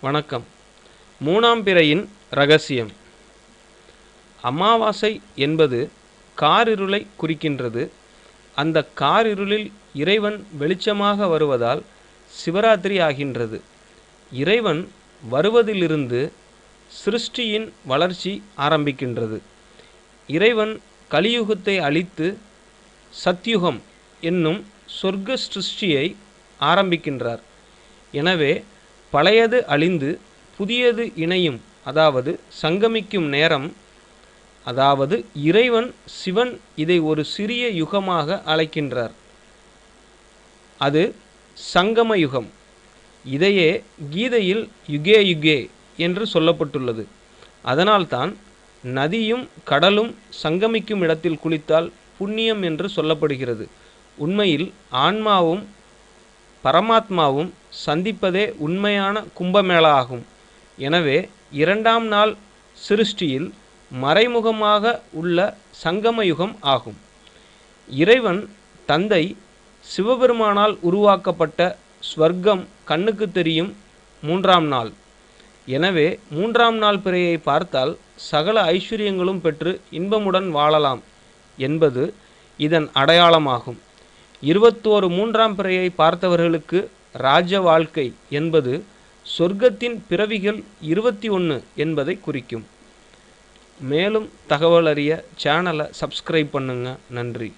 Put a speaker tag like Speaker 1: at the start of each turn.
Speaker 1: வணக்கம். மூணாம் பிறையின் ரகசியம். அமாவாசை என்பது காரிருளை குறிக்கின்றது. அந்த காரிருளில் இறைவன் வெளிச்சமாக வருவதால் சிவராத்திரி ஆகின்றது. இறைவன் வருவதிலிருந்து சிருஷ்டியின் வளர்ச்சி ஆரம்பிக்கின்றது. இறைவன் கலியுகத்தை அழித்து சத்யுகம் என்னும் சொர்க்க சிருஷ்டியை ஆரம்பிக்கின்றார். எனவே பழையது அழிந்து புதியது இணையும் அதாவது சங்கமிக்கும் நேரம் அதாவது இறைவன் சிவன் இதை ஒரு சிறிய யுகமாக அழைக்கின்றார். அது சங்கம யுகம். இதையே கீதையில் யுகே யுகே என்று சொல்லப்பட்டுள்ளது. அதனால்தான் நதியும் கடலும் சங்கமிக்கும் இடத்தில் குளித்தால் புண்ணியம் என்று சொல்லப்படுகிறது. உண்மையில் ஆன்மாவும் பரமாத்மாவும் சந்திப்பதே உண்மையான கும்பமேளா ஆகும் எனவே இரண்டாம் நாள் சிருஷ்டியில் மறைமுகமாக உள்ள சங்கமயுகம் ஆகும். இறைவன் தந்தை சிவபெருமானால் உருவாக்கப்பட்ட ஸ்வர்க்கம் கண்ணுக்கு தெரியும் மூன்றாம் நாள். எனவே மூன்றாம் நாள் பிறையை பார்த்தால் சகல ஐஸ்வர்யங்களும் பெற்று இன்பமுடன் வாழலாம் என்பது இதன் அடையாளமாகும். இருபத்தோரு மூன்றாம் பிறையை பார்த்தவர்களுக்கு ராஜ வாழ்க்கை என்பது சொர்க்கத்தின் பிறவிகள் இருபத்தி ஒன்று என்பதை குறிக்கும். மேலும் தகவல் அறிய சேனலை சப்ஸ்கிரைப் பண்ணுங்கள் நன்றி.